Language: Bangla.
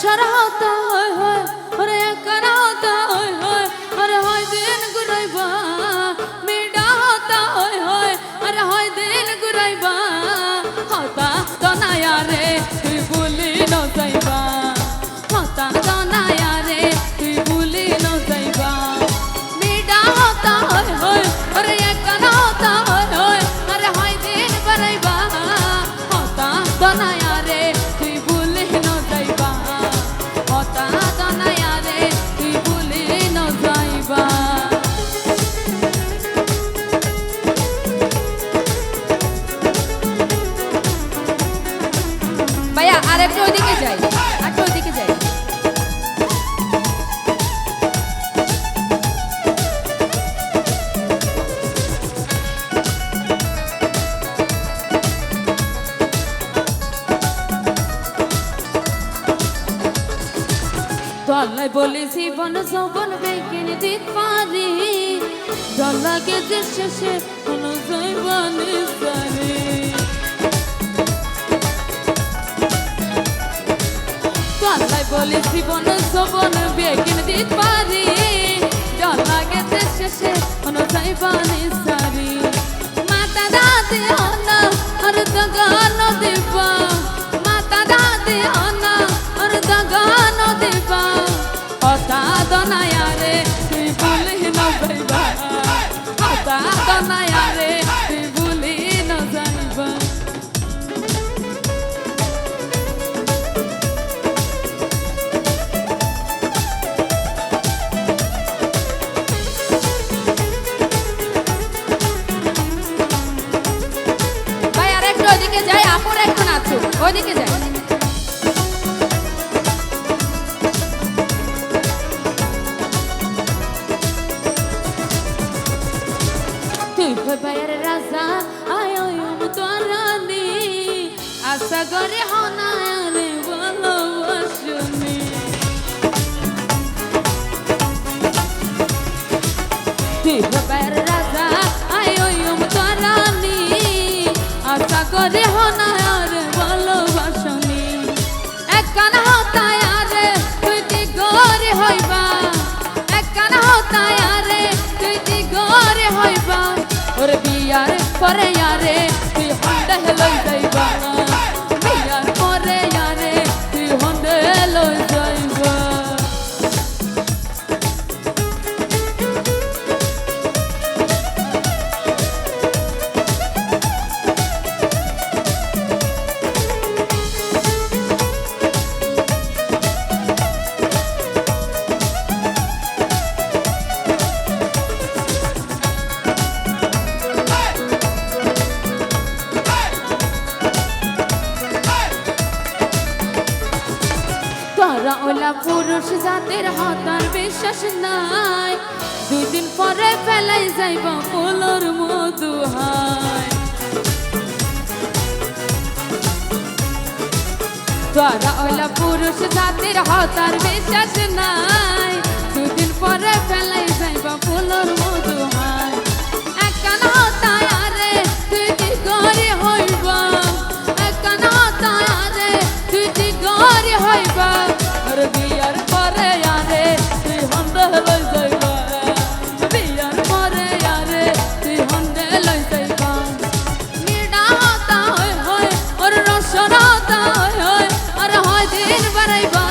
হতা ভাইয়া, আরেকটা ওইদিকে যাই। আরেকটা ওইদিকে যাই। দলাই বলে জীবন যৌবন বেগিন দিত পারি দলাকে যে শেষে কোনো জৈবন বলে জীবন, যৌবন বেগিন দিত পারি। দলাকে যে শেষে কোনো জৈবন সারি। মাতা দাদি হনা আর দগান দেবা মাতা দাদি হনা আর দগান দেবা হতা দনায়া রে তুই ভুলি ন হতা দনায়া নাচো যায়। তুই ভাইয়ের রাজা আয় তোরানি আশা করে পরে আরে তুই হন্ডে লই যাইবা পুরুষ জাতের হতার বিশ্বাস নাই। দুই দিন পরে ফেলাই যাইব ফুলর মধু হায়। ওলা পুরুষ জাতের হতার বিশ্বাস নাই। দুদিন পরে ফেলাই যাইব ফুলর মধু হায়। সরতা হয় আর হয় দিন বাড়াইবা